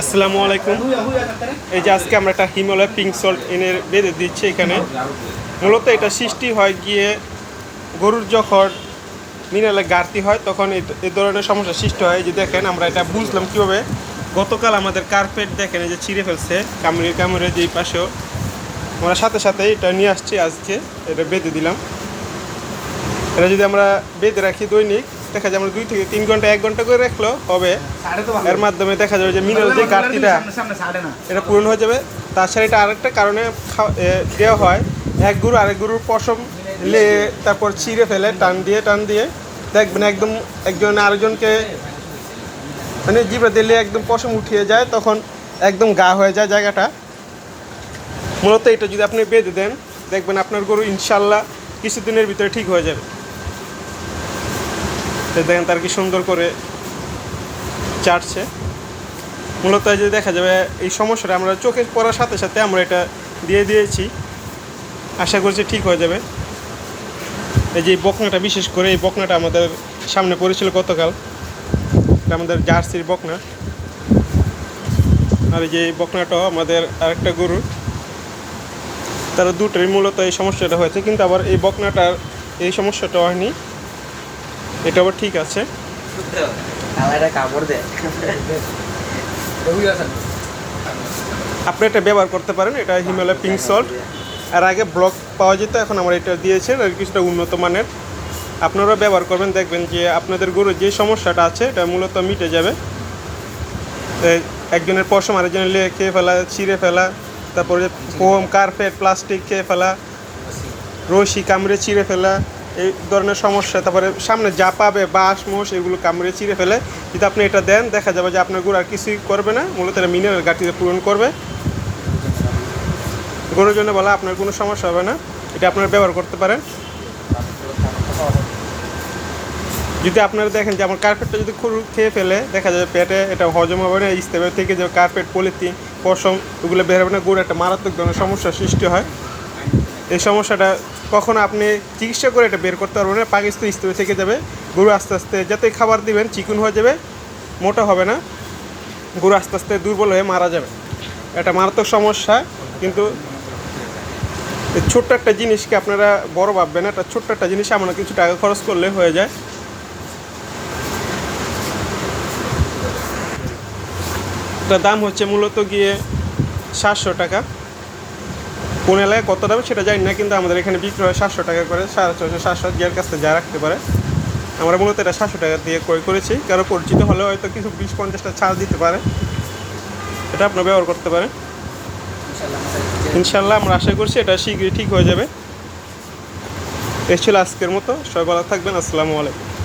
আসসালামু আলাইকুম। এই যে আজকে আমরা একটা হিমালয় পিঙ্ক সল্ট এনে বেঁধে দিচ্ছি এখানে। মূলত এটা সৃষ্টি হয় গিয়ে গরুর যখন মিনালে গাড়তি হয়, তখন এই ধরনের সমস্যা সৃষ্টি হয়। যে দেখেন, আমরা এটা বুঝলাম কীভাবে? গতকাল আমাদের কার্পেট দেখেন, এই যে ছিঁড়ে ফেলছে কামড়ে কামড়ে যেই পাশেও। আমরা সাথে সাথে এটা নিয়ে আসছি আজকে, এটা বেঁধে দিলাম। এটা যদি আমরা বেঁধে রাখি দৈনিক দেখা যায় আমরা দুই থেকে তিন ঘণ্টা এক ঘণ্টা করে রাখল হবে। এর মাধ্যমে দেখা যাবে যে মিনারেল যে ঘাটতিটা এটা পূরণ হয়ে যাবে। তাছাড়া এটা আরেকটা কারণে দেওয়া হয়। এক গরু আরেক গরুর পশম লে তারপর ছিঁড়ে ফেলে টান দিয়ে টান দিয়ে। দেখবেন একদম একজন আরেকজনকে মানে জিভে দিলে একদম পশম উঠিয়ে যায় তখন একদম গা হয়ে যায় জায়গাটা। মূলত এটা যদি আপনি বেঁধে দেন দেখবেন আপনার গরু ইনশাল্লাহ কিছুদিনের ভিতরে ঠিক হয়ে যাবে। তো দেখেন তার কি সুন্দর করে চাটছে। মূলত যদি দেখা যাবে, এই সমস্যাটা আমরা চোখে পড়ার সাথে সাথে আমরা এটা দিয়ে দিয়েছি। আশা করছি ঠিক হয়ে যাবে। এই যে বকনাটা, বিশেষ করে এই বকনাটা আমাদের সামনে পড়েছিল গতকাল। আমাদের জার্সির বকনা। আর এই যে বকনাটাও আমাদের আরেকটা গরু তারা দুটোই মূলত এই সমস্যাটা হয়েছে, কিন্তু আবার এই বকনাটার এই সমস্যাটা হয়নি। এটা আবার ঠিক আছে। আপনি এটা ব্যবহার করতে পারেন এটা হিমালয় পিঙ্ক সল্ট আর আগে ব্লক পাওয়া যেত এখন আমার এটা দিয়েছেন আর কিছুটা উন্নত মানের। আপনারা ব্যবহার করবেন দেখবেন যে আপনাদের গরুর যে সমস্যাটা আছে এটা মূলত মিটে যাবে। একজনের পশম আরেকজনের খেয়ে ফেলা ছিঁড়ে ফেলা তারপরে ফোম কার্পেট প্লাস্টিক খেয়ে ফেলা রশি কামড়ে ছিঁড়ে ফেলা এই ধরনের সমস্যা, তারপরে সামনে যা পাবে, বাঁশ, মোষ, এগুলো কামড়ে চিড়ে ফেলে, যদি আপনি এটা দেন, দেখা যাবে যে আপনার গরু আর কিছুই করবে না, মূলত এটা মিনারেল ঘাটতিতে পূরণ করবে। গরুর জন্য বলা আপনার কোনো সমস্যা হবে না, এটা আপনারা ব্যবহার করতে পারেন। যদি আপনারা দেখেন যে আমার কার্পেটটা যদি খুব খেয়ে ফেলে, দেখা যাবে পেটে এটা হজম হবে না ইস্তেবে থেকে যে কার্পেট, পলিথিন, পশম ওগুলো বের হবে না গরু একটা মারাত্মক ধরনের সমস্যার সৃষ্টি হয়। এই সমস্যাটা কখনো আপনি চিকিৎসা করে এটা বের করতে পারবেন না। পাকিস্তান ইস্তেবে থেকে যাবে। গরু আস্তে আস্তে যাতে খাবার দিবেন, চিকুন হয়ে যাবে, মোটা হবে না। গরু আস্তে আস্তে দুর্বল হয়ে মারা যাবে। এটা মারাত্মক সমস্যা, কিন্তু ছোট্ট একটা জিনিসকে আপনারা বড় ভাববেন একটা ছোট্ট একটা জিনিস আমরা কিছু টাকা খরচ করলে হয়ে যায়। তার দাম হচ্ছে মূলত গিয়ে সাতশো টাকা। কোন এলাকায় কত দাম সেটা জানি না, কিন্তু আমাদের এখানে বিক্রি হয় সাতশো টাকা করে, সাড়ে ছশো সাতশো যার কাছে যা রাখতে পারে। আমরা মূলত এটা সাতশো টাকা দিয়ে ক্রয় করেছি। কারও পরিচিত হলে হয়তো কিছু বিশ পঞ্চাশটা ছাড় দিতে পারে। এটা আপনার ব্যবহার করতে পারেন। ইনশাল্লাহ আমরা আশা করছি এটা শীঘ্রই ঠিক হয়ে যাবে। এ ছিল আজকের মতো। সবাই ভালো থাকবেন। আসসালামু আলাইকুম।